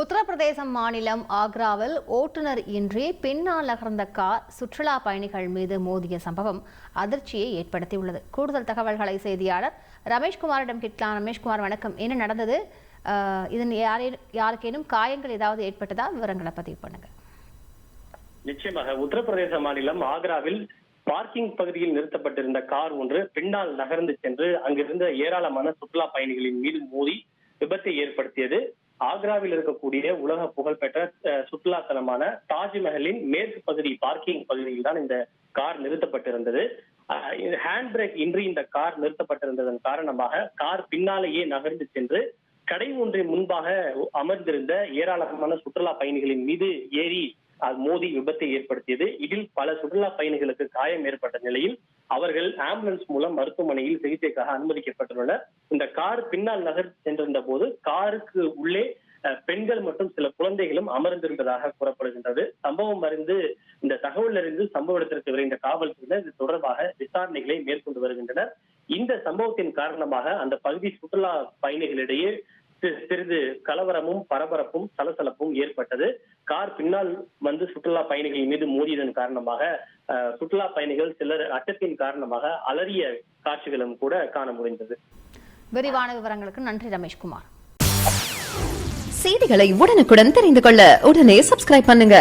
உத்தரப்பிரதேச மாநிலம் ஆக்ராவில் ஓட்டுநர் இன்றி பின்னால் நகர்ந்த கார் சுற்றுலா பயணிகள் மீது மோதிய சம்பவம் அதிர்ச்சியை ஏற்படுத்தியுள்ளது. கூடுதல் தகவல்களை செய்தியாளர் ரமேஷ்குமாரிடம் கேட்கலாம். ரமேஷ்குமார் வணக்கம். என்ன நடந்தது? இதன் யாரே யாருக்கேனும் காயங்கள் ஏதாவது ஏற்பட்டதா? விவரங்களை பதிவு பண்ணுங்க. நிச்சயமாக உத்தரப்பிரதேச மாநிலம் ஆக்ராவில் பார்க்கிங் பகுதியில் நிறுத்தப்பட்டிருந்த கார் ஒன்று பின்னால் நகர்ந்து சென்று அங்கிருந்த ஏராளமான சுற்றுலா பயணிகளின் மீது மோதி விபத்தை ஏற்படுத்தியது. ஆக்ராவில் இருக்கக்கூடிய உலக புகழ்பெற்ற சுற்றுலா தலமான தாஜ்மஹலின் மேற்கு பகுதி பார்க்கிங் பகுதியில் தான் இந்த கார் நிறுத்தப்பட்டிருந்தது. ஹேண்ட் பிரேக் இன்றி இந்த கார் நிறுத்தப்பட்டிருந்ததன் காரணமாக கார் பின்னாலேயே நகர்ந்து சென்று கடை ஒன்றின் முன்பாக அமர்ந்திருந்த ஏராளமான சுற்றுலா பயணிகளின் மீது ஏறி மோதி விபத்தை ஏற்படுத்தியது. இதில் பல சுற்றுலா பயணிகளுக்கு காயம் ஏற்பட்ட நிலையில் அவர்கள் ஆம்புலன்ஸ் மூலம் மருத்துவமனையில் சிகிச்சைக்காக அனுமதிக்கப்பட்டுள்ளனர். இந்த கார் பின்னால் நகர் சென்றிருந்த போது காருக்கு உள்ளே பெண்கள் மற்றும் சில குழந்தைகளும் அமர்ந்திருந்ததாக கூறப்படுகின்றது. சம்பவம் அறிந்து இந்த தகவல் அறிந்து சம்பவ இடத்திற்கு விரைந்த காவல்துறையினர் இது தொடர்பாக விசாரணைகளை மேற்கொண்டு வருகின்றனர். இந்த சம்பவத்தின் காரணமாக அந்த பகுதி சுற்றுலா பயணிகளிடையே சிறிது கலவரமும் பரபரப்பும் சலசலப்பும் ஏற்பட்டது. கார் பின்னால் வந்து சுற்றுலா பயணிகள் மீது மோதியதன் காரணமாக சுற்றுலா பயணிகள் சிலர் அச்சத்தின் காரணமாக அலறிய காட்சிகளும் கூட காண முடிந்தது. விரிவான விவரங்களுக்கு நன்றி ரமேஷ்குமார். செய்திகளை உடனுக்குடன் தெரிந்து கொள்ள உடனே சப்ஸ்கிரைப் பண்ணுங்க.